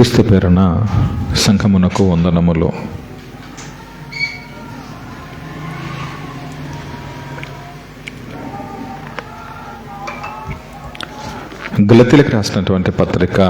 క్రీస్తు పేరున సంఘమునకు వందనములు. గలతీలకు రాసినటువంటి పత్రిక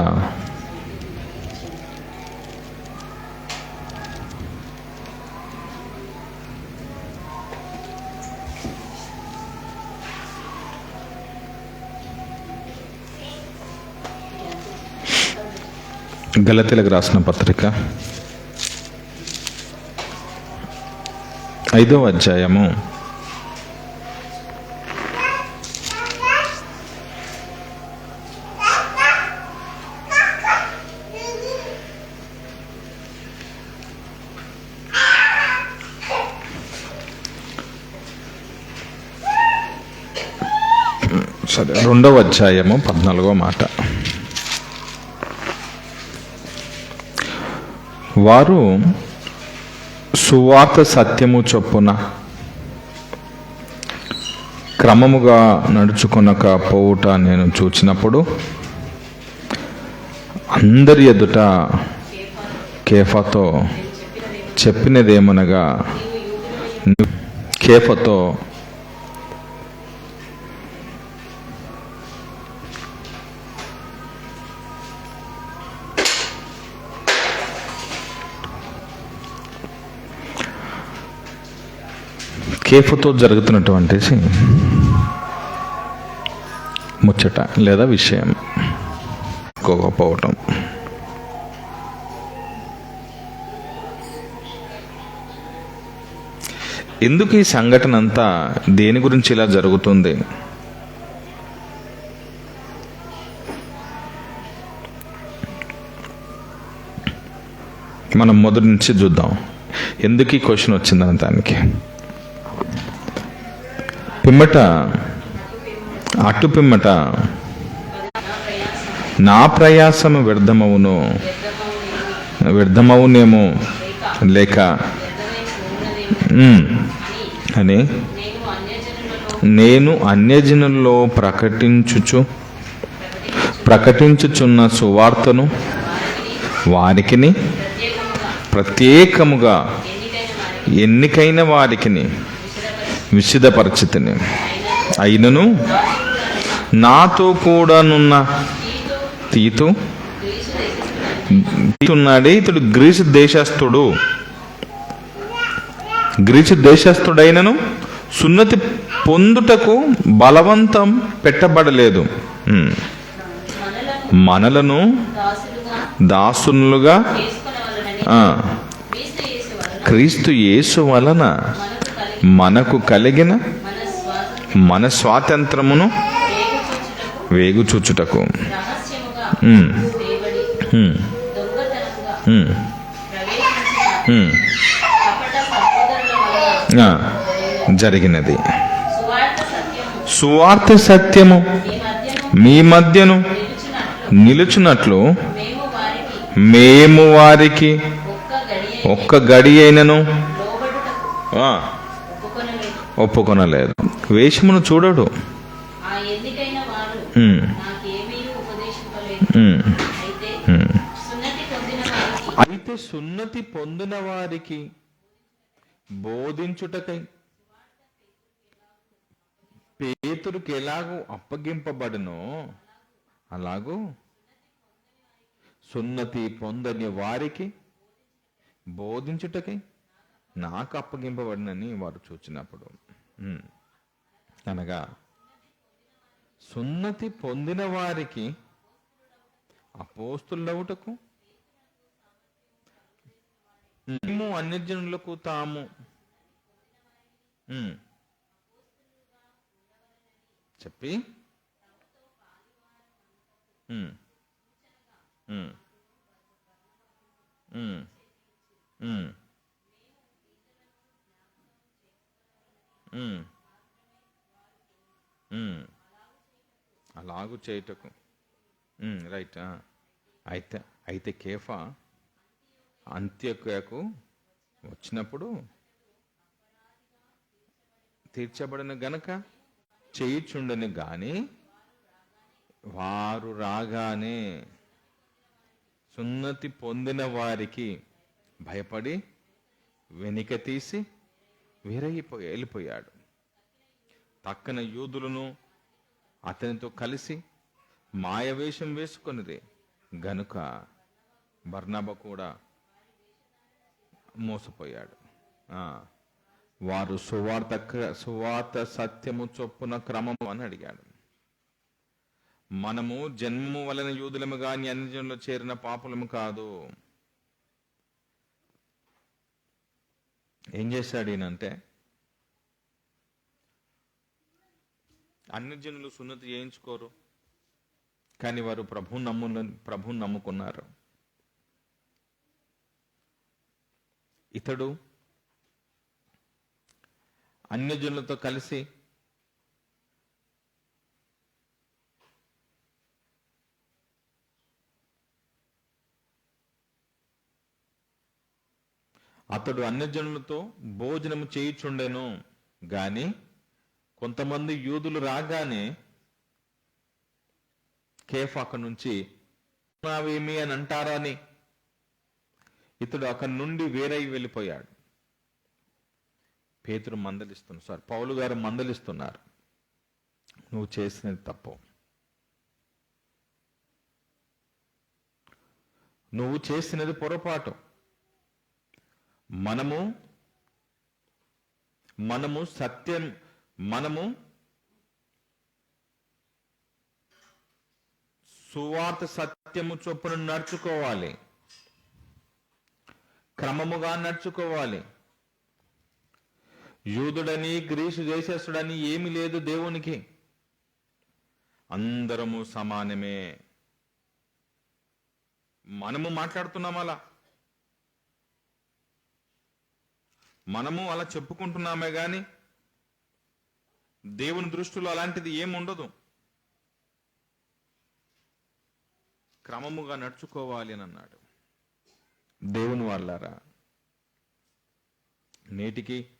గలతీలకు రాసిన పత్రిక. ఐదవ అధ్యాయము. సరే రెండవ అధ్యాయము పద్నాలుగో మాట. వారు సువార్త సత్యము చొప్పున క్రమముగా నడుచుకొనక పోవుట నేను చూచినప్పుడు అందరి ఎదుట కేఫాతో చెప్పినదేమనగా కేఫతో కేఫ్తో జరుగుతున్నటువంటి ముచ్చట లేదా విషయం కోకపోవటం. ఎందుకు ఈ సంఘటన అంతా దేని గురించి ఇలా జరుగుతుంది? మనం మొదటి నుంచి చూద్దాం. ఎందుకు ఈ క్వశ్చన్ వచ్చిందని దానికి పిమ్మట అటు పిమ్మట నా ప్రయాసము వ్యర్థమవును. వ్యర్థమవునేమో లేక అని. నేను అన్యజనుల్లో ప్రకటించుచు ప్రకటించుచున్న సువార్తను వారికిని ప్రత్యేకముగా ఎన్నికైన వారికిని విసిదపరిచితిని అయినను నాతో కూడానున్న తీతు తీతున్నాడే ఇతడు గ్రీసు దేశస్థుడు. గ్రీసు దేశస్థుడైనను సున్నతి పొందుటకు బలవంతం పెట్టబడలేదు. మనలను దాసునులుగా క్రీస్తు యేసు వలన మనకు కలిగిన మన స్వాతంత్రమును వేగుచూచుటకు జరిగినది. సువార్త సత్యము మీ మధ్యను నిలుచున్నట్లు మేము వారికి ఒక్క గడి అయినను. ఒప్పుకొనలేదు. వేషమును చూడడు. అయితే. సున్నతి పొందిన వారికి అయితే సున్నతి పొందిన వారికి బోధించుటకై పేతురికి ఎలాగూ అప్పగింపబడునో అలాగూ సున్నతి పొందని వారికి బోధించుటకై నాకు అప్పగింపబడినని వారు చూచినప్పుడు. అనగా సున్నతి పొందిన వారికి అపోస్తులవుటకు మేము అన్యజనులకు తాము చెప్పి అలాగు చేయుటకు. రైట్. అయితే అయితే కేఫా అంత్యకు వచ్చినప్పుడు తీర్చబడిన గనక చేయుచుండని గాని వారు రాగానే సున్నతి పొందిన వారికి భయపడి వెనుక తీసి విరగిపోయి వెళ్ళిపోయాడు. తక్కన యూదులను అతనితో కలిసి మాయవేషం వేసుకున్నది గనుక బర్నాబ కూడా మోసపోయాడు. వారు సువార్త సువార్త సత్యము చొప్పున క్రమము అని అడిగాడు. మనము జన్మము వలన యూదులము కానీ అన్యజనులు చేరిన పాపులము కాదు. ఏం చేశాడు ఈయనంటే? అన్ని జనులు సున్నతి చేయించుకోరు. కానీ వారు ప్రభు నమ్ము ప్రభు నమ్ముకున్నారు. ఇతడు అన్యజనులతో కలిసి అతడు అన్యజనులతో భోజనము చేయుచుండెను. గాని కొంతమంది యూదులు రాగానే కేఫ్ అక్కడి నుంచి నావేమి అని అంటారా అని ఇతడు అక్కడి నుండి వేరై వెళ్ళిపోయాడు. పేతురు మందలిస్తున్నారు. సార్ పౌలు గారు మందలిస్తున్నారు. నువ్వు చేసినది తప్పు. నువ్వు చేసినది పొరపాటు. మనము మనము సత్యం మనము సువార్త సత్యము చొప్పున నడుచుకోవాలి. క్రమముగా నడుచుకోవాలి. యూదుడని గ్రీసు దేశస్తుడని ఏమి లేదు దేవునికి. అందరము సమానమే. మనము మాట్లాడుతున్నాం అలా. మనము అలా చెప్పుకుంటున్నామే గాని దేవుని దృష్టిలో అలాంటిది ఏముండదు. క్రమముగా నడుచుకోవాలి అని అన్నాడు. దేవుని వాళ్ళారా నేటికి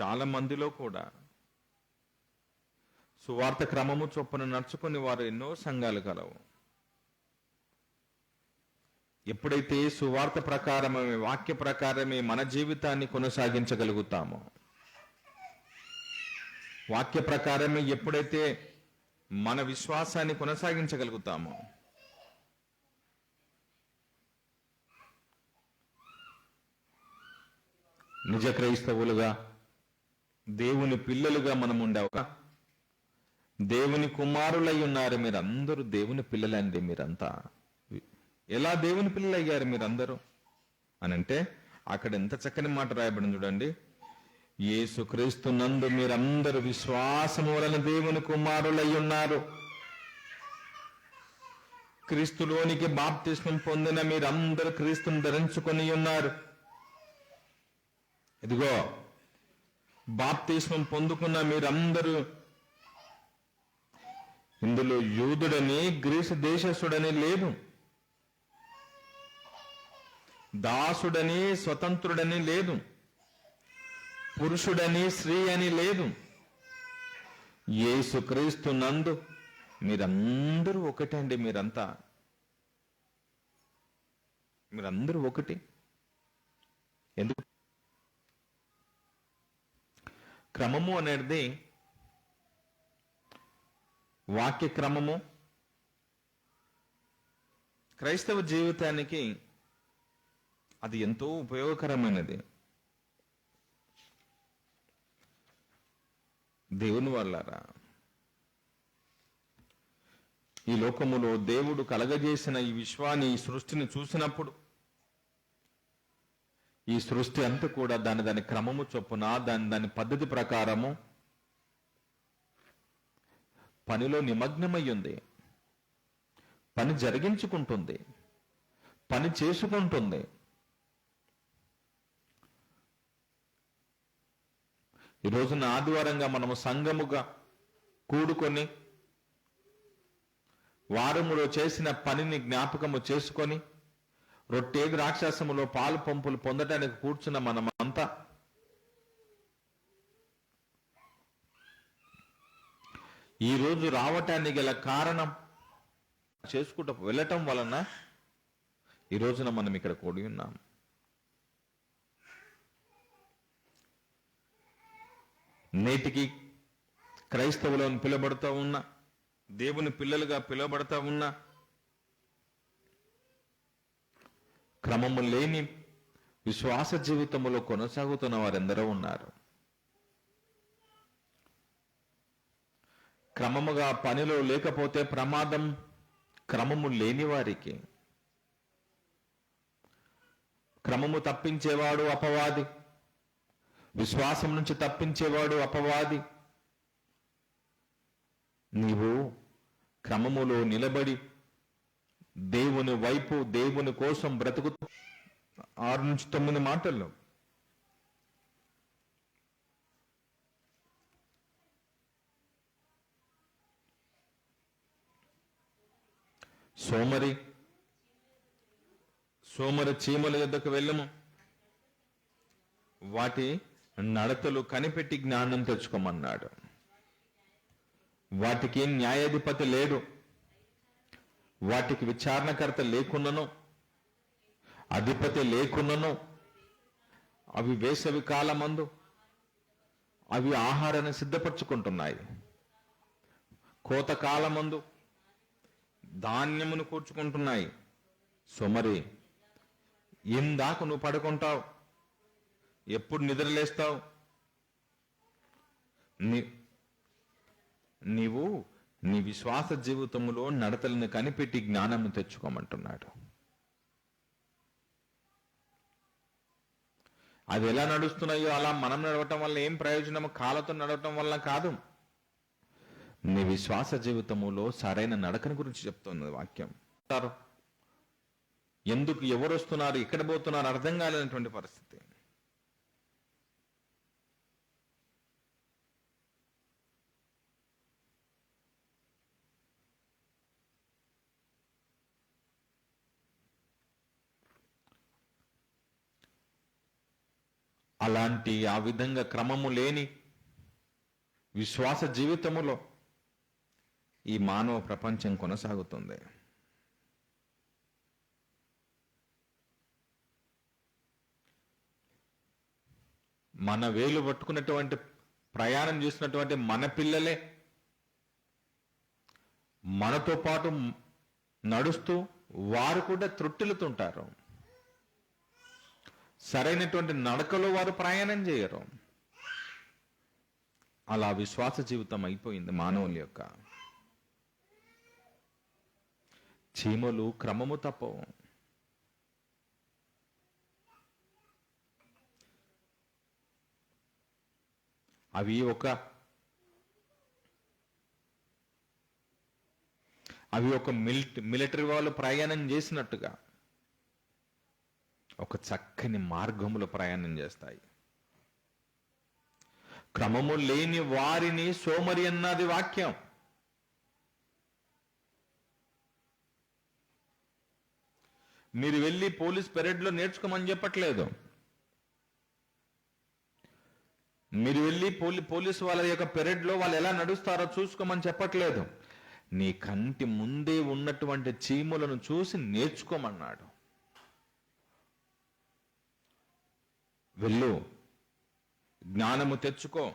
చాలా మందిలో కూడా సువార్త క్రమము చొప్పున నడుచుకుని వారు ఎన్నో సంఘాలు కలవు. ఎప్పుడైతే సువార్త ప్రకారమే వాక్య ప్రకారమే మన జీవితాన్ని కొనసాగించగలుగుతామో వాక్య ప్రకారమే ఎప్పుడైతే మన విశ్వాసాన్ని కొనసాగించగలుగుతామో నిజ క్రైస్తవులుగా దేవుని పిల్లలుగా మనం ఉండవు దేవుని కుమారులై ఉన్నారు మీరందరూ దేవుని పిల్లలండి మీరంతా. ఎలా దేవుని పిల్లలు అయ్యారు మీరందరూ? అని అంటే అక్కడ ఎంత చక్కని మాట రాయబడింది చూడండి. యేసుక్రీస్తు నందు మీరందరూ విశ్వాసము వలన దేవుని కుమారులై ఉన్నారు. క్రీస్తులోనికి బాప్తిస్మం పొందిన మీరందరూ క్రీస్తుని ధరించుకొని ఉన్నారు. ఇదిగో బాప్తిష్మం పొందుకున్న మీరందరూ ఇందులో యూదుడని గ్రీసు దేశస్సుడని లేదు దాసుడని స్వతంత్రుడని లేదు. పురుషుడని స్త్రీ అని లేదు. యేసుక్రీస్తు నందు మీరందరూ ఒకటే అండి మీరంతా. మీరందరూ ఒకటి. ఎందుకు? క్రమము అనేది వాక్య క్రమము క్రైస్తవ జీవితానికి అది ఎంతో ఉపయోగకరమైనది. దేవుని వాళ్ళారా? ఈ లోకములో దేవుడు కలగజేసిన ఈ విశ్వాన్ని ఈ సృష్టిని చూసినప్పుడు ఈ సృష్టి అంతా కూడా దాని దాని క్రమము చొప్పున దాని దాని పద్ధతి ప్రకారము పనిలో నిమగ్నమై ఉంది పని జరిగించుకుంటుంది. పని చేసుకుంటుంది. ఈ రోజున ఆదివారంగా మనము సంఘముగా కూడుకొని వారములో చేసిన పనిని జ్ఞాపకము చేసుకొని రొట్టె రాక్షసములో పాలు పంపులు పొందటానికి కూర్చున్న మనమంతా ఈ రోజు రావటానికి గల కారణం చేసుకుంటూ వెళ్ళటం వలన ఈ రోజున మనం ఇక్కడ కూడి ఉన్నాం. నేటికి క్రైస్తవులను పిలబడతా ఉన్న దేవుని పిల్లలుగా పిలువబడతా ఉన్న క్రమము లేని విశ్వాస జీవితంలో కొనసాగుతున్న వారెందరో ఉన్నారు. క్రమముగా పనిలో లేకపోతే ప్రమాదం క్రమము లేని వారికి క్రమము తప్పించేవాడు అపవాది విశ్వాసం నుంచి తప్పించేవాడు అపవాది. నీవు క్రమములో నిలబడి దేవుని వైపు దేవుని కోసం బ్రతుకు ఆరు నుంచి తొమ్మిది మాటల్లో. సోమరి సోమరి చీమల యొద్దకు వెళ్ళము. వాటి నడతలు కనిపెట్టి జ్ఞానం తెచ్చుకోమన్నాడు. వాటికి న్యాయాధిపతి లేడు. వాటికి విచారణకర్త లేకున్నను అధిపతి లేకున్నను అవి వేసవి కాలమందు అవి ఆహారాన్ని సిద్ధపరచుకుంటున్నాయి. కోత కాలమందు ధాన్యమును కూర్చుకుంటున్నాయి. సుమరి ఇందాక నువ్వు పడుకుంటావు. ఎప్పుడు నిద్రలేస్తావు నీ నీవు నీ విశ్వాస జీవితంలో నడతలను కనిపెట్టి జ్ఞానం తెచ్చుకోమంటున్నాడు. అది ఎలా నడుస్తున్నాయో అలా మనం నడవటం వల్ల ఏం ప్రయోజనం కాలతో నడవటం వల్ల కాదు. నీ విశ్వాస జీవితములో సరైన నడకని గురించి చెప్తున్నది వాక్యం. ఎందుకు ఎవరు వస్తున్నారు? ఎక్కడ పోతున్నారు అర్థం కాలేనటువంటి పరిస్థితి. అలాంటి ఆ విధంగా క్రమము లేని విశ్వాస జీవితములో ఈ మానవ ప్రపంచం కొనసాగుతుంది. మన వేలు పట్టుకున్నటువంటి ప్రయాణం చేసినటువంటి మన పిల్లలే మనతో పాటు నడుస్తూ వారు కూడా త్రుట్టిల్లుతుంటారు. సరైనటువంటి నడకలో వారు ప్రయాణం చేయరు. అలా విశ్వాస జీవితం అయిపోయింది మానవుల యొక్క. చీమలు క్రమము తప్పవు. అవి ఒక అవి ఒక మిలిట మిలిటరీ వాళ్ళు ప్రయాణం చేసినట్టుగా. ఒక చక్కని మార్గములో ప్రయాణం చేస్తాయి. క్రమము లేని వారిని సోమరి అన్నది వాక్యం. మీరు వెళ్ళి పోలీస్ పెరేడ్లో నేర్చుకోమని చెప్పట్లేదు. మీరు వెళ్ళి పోలీ పోలీసు వాళ్ళ యొక్క పెరేడ్లో వాళ్ళు ఎలా నడుస్తారో చూసుకోమని చెప్పట్లేదు. నీ కంటి ముందే ఉన్నటువంటి చీములను చూసి నేర్చుకోమన్నాడు. వెళ్ళు. జ్ఞానము తెచ్చుకో.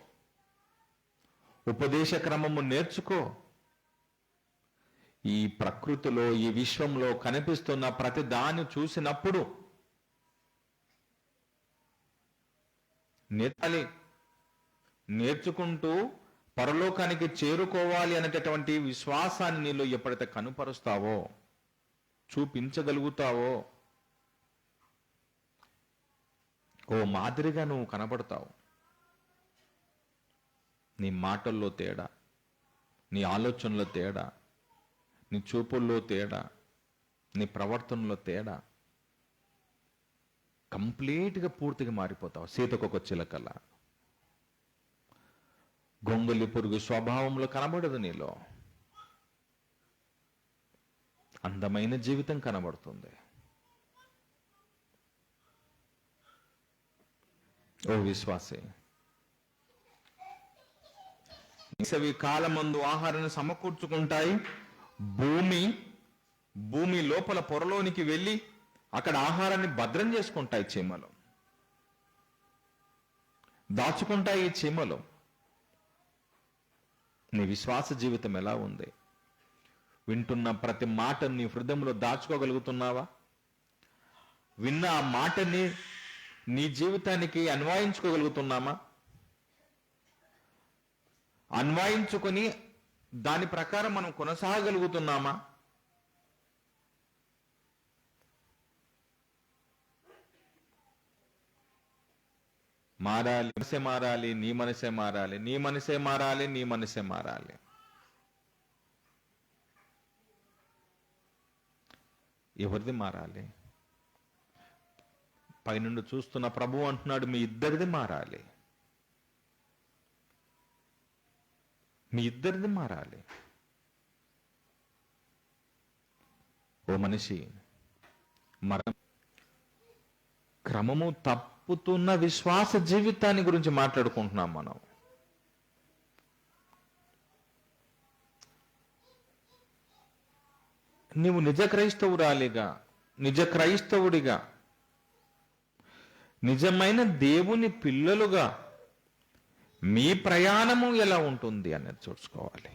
ఉపదేశ క్రమము నేర్చుకో. ఈ ప్రకృతిలో ఈ విశ్వంలో కనిపిస్తున్న ప్రతి దాన్ని చూసినప్పుడు నేర్చాలి. నేర్చుకుంటూ పరలోకానికి చేరుకోవాలి అనేటటువంటి విశ్వాసాన్ని నీలో ఎప్పుడైతే కనుపరుస్తావో చూపించగలుగుతావో ఓ మాదిరిగా నువ్వు కనబడతావు. నీ మాటల్లో తేడా నీ ఆలోచనలో తేడా నీ చూపుల్లో తేడా నీ ప్రవర్తనలో తేడా. కంప్లీట్గా పూర్తిగా మారిపోతావు సీతకొక చిలకల. గొంగలి పురుగు స్వభావంలో కనబడదు నీలో. అందమైన జీవితం కనబడుతుంది. ఓ విశ్వాసే. వేసవి కాలమందు ఆహారాన్ని సమకూర్చుకుంటాయి. భూమి భూమి లోపల పొరలోనికి వెళ్ళి అక్కడ ఆహారాన్ని భద్రం చేసుకుంటాయి చీమలు. దాచుకుంటాయి ఈ చీమలు. నీ విశ్వాస జీవితం ఎలా ఉంది? వింటున్న ప్రతి మాట నీ హృదయంలో దాచుకోగలుగుతున్నావా? విన్న ఆ మాటని నీ జీవితానికి అన్వయించుకోగలుగుతున్నామా? అన్వయించుకొని దాని ప్రకారం మనం కొనసాగలుగుతున్నామా? మారాలి మనసే మారాలి నీ మనసే మారాలి నీ మనసే మారాలి నీ మనసే మారాలి. ఎవరిది మారాలి? పైనుండి చూస్తున్న ప్రభు అంటున్నాడు మీ ఇద్దరిది మారాలి. మీ ఇద్దరిది మారాలి. ఓ మనిషి మరణం క్రమము తప్పుతున్న విశ్వాస జీవితాన్ని గురించి మాట్లాడుకుంటున్నాం మనం. నీవు నిజ క్రైస్తవురాలిగా నిజ క్రైస్తవుడిగా నిజమైన దేవుని పిల్లలుగా మీ ప్రయాణము ఎలా ఉంటుంది అనేది చూసుకోవాలి.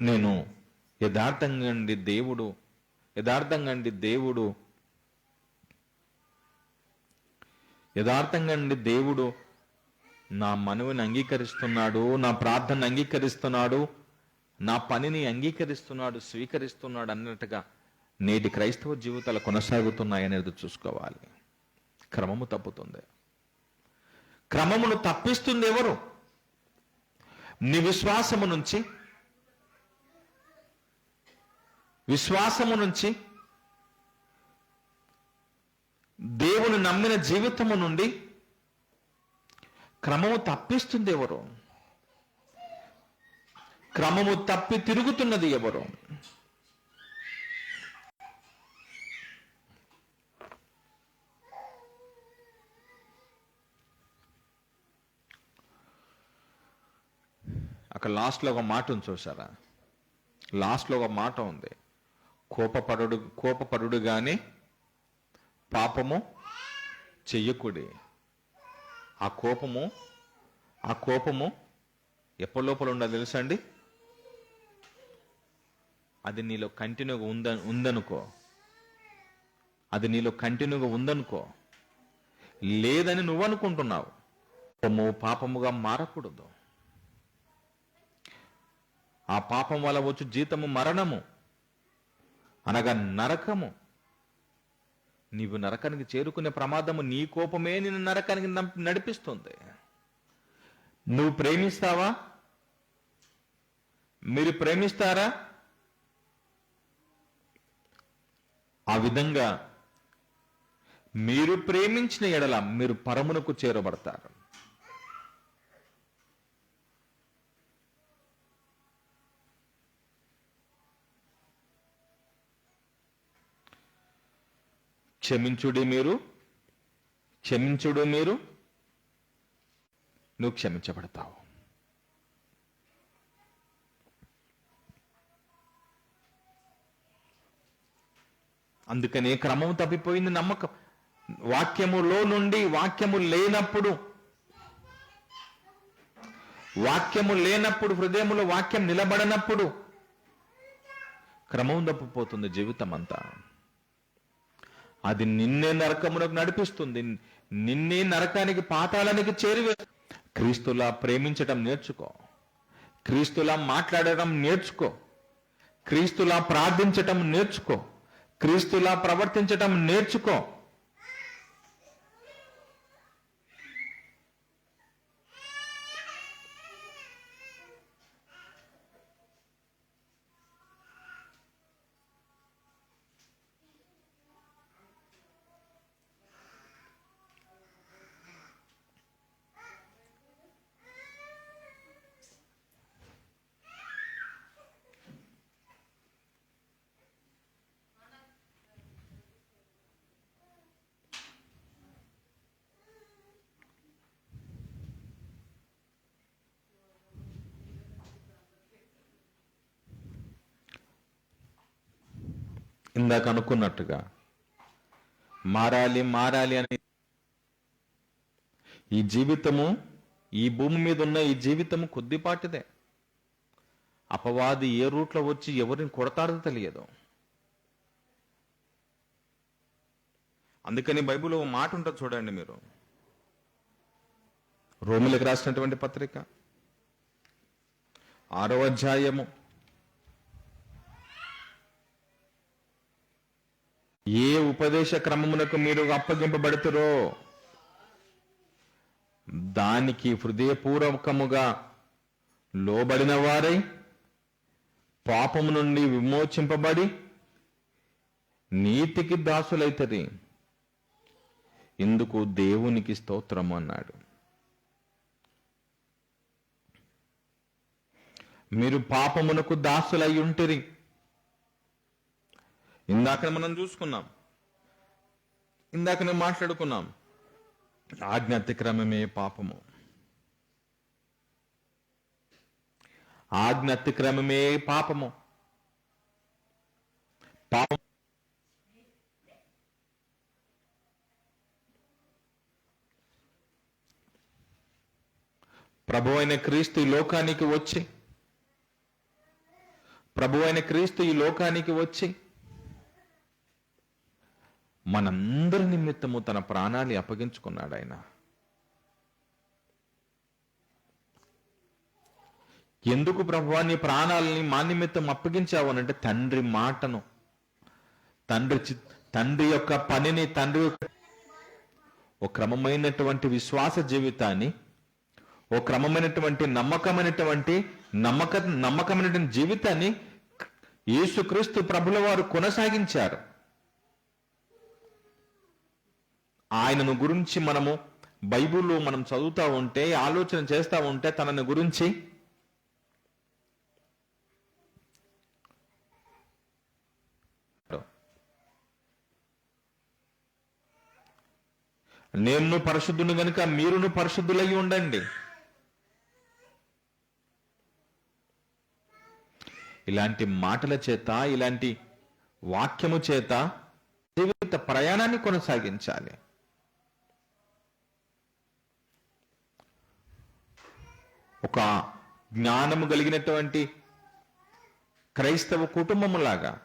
నేను యథార్థంగా అండి దేవుడు యథార్థంగా అండి దేవుడు యథార్థంగా అండి దేవుడు నా మనవిని అంగీకరిస్తున్నాడు నా ప్రార్థన అంగీకరిస్తున్నాడు నా పనిని అంగీకరిస్తున్నాడు స్వీకరిస్తున్నాడు అన్నట్టుగా నేటి క్రైస్తవ జీవితాలు కొనసాగుతున్నాయనేది చూసుకోవాలి. క్రమము తప్పుతుంది. క్రమమును తప్పిస్తుంది ఎవరు? నీ విశ్వాసము నుంచి విశ్వాసము నుంచి దేవుని నమ్మిన జీవితము నుండి క్రమము తప్పిస్తుంది ఎవరు? క్రమము తప్పి తిరుగుతున్నది ఎవరు? అక్కడ లాస్ట్లో ఒక మాట ఉంది చూసారా లాస్ట్లో ఒక మాట ఉంది. కోపపరుడు కోపపరుడు కానీ పాపము చెయ్యకుడి. ఆ కోపము ఆ కోపము ఎప్పటి లోపల ఉండదు తెలుసా అండి? అది నీలో కంటిన్యూగా ఉంద ఉందనుకో. అది నీలో కంటిన్యూగా ఉందనుకో. లేదని నువ్వు అనుకుంటున్నావు పాపము పాపముగా మారకూడదు. ఆ పాపం వల్ల వచ్చు జీతము మరణము అనగా నరకము. నీవు నరకానికి చేరుకునే ప్రమాదము నీ కోపమే నిన్ను నరకానికి నడిపిస్తుంది. నువ్వు ప్రేమిస్తావా? మీరు ప్రేమిస్తారా? ఆ విధంగా మీరు ప్రేమించిన ఎడల మీరు పరమునకు చేరబడతారు. క్షమించుడి మీరు. క్షమించుడు మీరు. నువ్వు క్షమించబడతావు. అందుకనే క్రమం తప్పిపోయింది నమ్మకం. వాక్యములో నుండి వాక్యము లేనప్పుడు వాక్యము లేనప్పుడు హృదయములో వాక్యం నిలబడనప్పుడు క్రమం తప్పిపోతుంది జీవితం అంతా అది నిన్నే నరకమునకు నడిపిస్తుంది. నిన్నే నరకానికి పాతాళానికి చేరివే. క్రీస్తులా ప్రేమించటం నేర్చుకో. క్రీస్తులా మాట్లాడటం నేర్చుకో. క్రీస్తులా ప్రార్థించటం నేర్చుకో. క్రీస్తులా ప్రవర్తించటం నేర్చుకో. ఇందాక అనుకున్నట్టుగా. మారాలి మారాలి అని. ఈ జీవితము ఈ భూమి మీద ఉన్న ఈ జీవితము కొద్దిపాటిదే. అపవాది ఏ రూట్లో వచ్చి ఎవరిని కొడతాడో తెలియదు. అందుకని బైబిల్ ఓ మాట ఉంటుంది చూడండి మీరు. రోమిలకు రాసినటువంటి పత్రిక. ఆరో అధ్యాయము. ఏ ఉపదేశ క్రమమునకు మీరు అప్పగింపబడుతురో దానికి హృదయపూర్వకముగా లోబడిన వారై పాపము నుండి విమోచింపబడి నీతికి దాసులైతది ఇందుకు దేవునికి స్తోత్రము అన్నాడు. మీరు పాపమునకు దాసులై ఉంటిరి. ఇందాక మనం చూసుకున్నాం. ఇందాకనే మాట్లాడుకున్నాం. ఆజ్ఞ అతిక్రమమే పాపము. ఆజ్ఞ అతిక్రమమే పాపము. పాపం ప్రభు అయిన క్రీస్తు ఈ లోకానికి వచ్చి ప్రభు అయిన క్రీస్తు ఈ లోకానికి వచ్చి మనందరి నిమిత్తము తన ప్రాణాన్ని అప్పగించుకున్నాడు ఆయన. ఎందుకు ప్రభువా నీ ప్రాణాలని మా నిమిత్తం అప్పగించావు అని అంటే తండ్రి మాటను. తండ్రి తండ్రి యొక్క పనిని తండ్రి యొక్క క్రమమైనటువంటి విశ్వాస జీవితాన్ని ఓ క్రమమైనటువంటి నమ్మకమైనటువంటి నమ్మక నమ్మకమైనటువంటి జీవితాన్ని యేసుక్రీస్తు ప్రభుల వారు కొనసాగించారు. ఆయనను గురించి మనము బైబిల్లో మనం చదువుతా ఉంటే ఆలోచన చేస్తా ఉంటే తనని గురించి నేను పరిశుద్ధుని గనుక మీరును పరిశుద్ధులై ఉండండి. ఇలాంటి మాటల చేత ఇలాంటి వాక్యము చేత జీవిత ప్రయాణాన్ని కొనసాగించాలి. ఒక జ్ఞానము కలిగినటువంటి క్రైస్తవ కుటుంబములాగా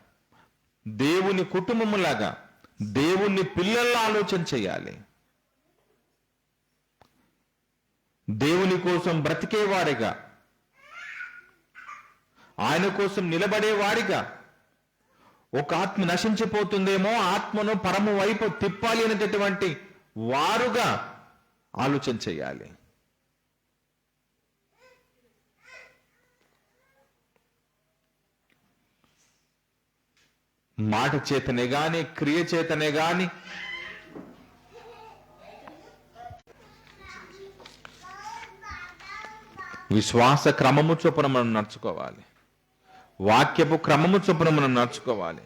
దేవుని కుటుంబములాగా దేవుని పిల్లల ఆలోచన చేయాలి. దేవుని కోసం బ్రతికేవారిగా ఆయన కోసం నిలబడేవారిగా ఒక ఆత్మ నశించిపోతుందేమో ఆత్మను పరము వైపు తిప్పాలి అనేటటువంటి వారుగా ఆలోచన చేయాలి. మాట చేతనే గాని క్రియ చేతనే గాని. విశ్వాస క్రమము చొప్పున మనం నడుచుకోవాలి. వాక్యపు క్రమము చొప్పున మనం నడుచుకోవాలి.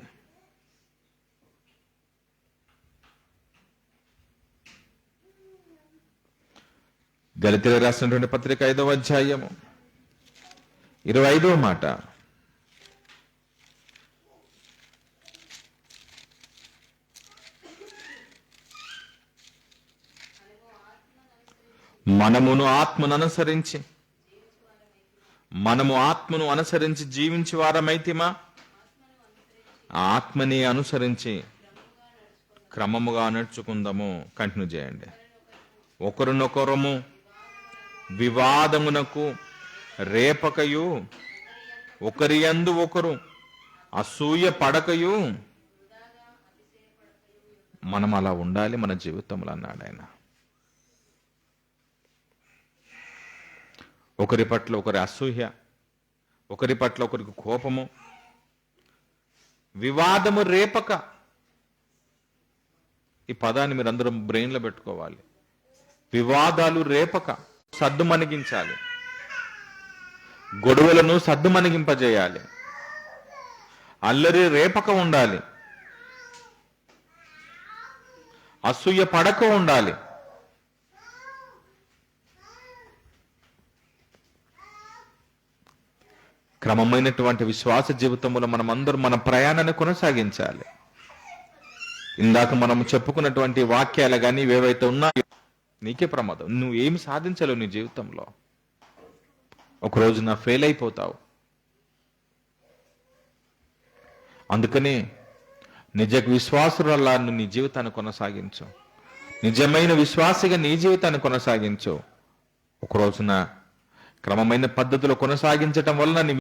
దళితులు రాసినటువంటి పత్రిక ఐదవ అధ్యాయము. ఇరవై ఐదవ మాట. మనమును ఆత్మను అనుసరించి మనము ఆత్మను అనుసరించి జీవించి వారమైతిమా? ఆత్మని అనుసరించి క్రమముగా నడుచుకుందాము. కంటిన్యూ చేయండి. ఒకరినొకరము వివాదమునకు రేపకయు ఒకరి అందు ఒకరు అసూయ పడకయు. మనం అలా ఉండాలి మన జీవితంలో అన్నాడు ఆయన. ఒకరి పట్ల ఒకరి అసూయ ఒకరి పట్ల ఒకరికి కోపము వివాదము రేపక. ఈ పదాన్ని మీరు అందరం బ్రెయిన్లో పెట్టుకోవాలి. వివాదాలు రేపక. సద్దు మణిగించాలి గొడవలను సద్దు మణిగింపజేయాలి అల్లరి రేపక ఉండాలి. అసూయ పడక ఉండాలి. క్రమమైనటువంటి విశ్వాస జీవితంలో మనం అందరూ మన ప్రయాణాన్ని కొనసాగించాలి. ఇందాక మనం చెప్పుకున్నటువంటి వాక్యాలు కానీ ఏవైతే ఉన్నాయో నీకే ప్రమాదం. నువ్వు ఏం సాధించలేవు నీ జీవితంలో. ఒక నా ఫెయిల్ అయిపోతావు. అందుకని నిజ విశ్వాసురల్లా నువ్వు నీ జీవితాన్ని కొనసాగించు. నిజమైన విశ్వాసిగా నీ జీవితాన్ని కొనసాగించు. ఒక రోజున క్రమమైన పద్ధతిలో కొనసాగించటం వలన నీ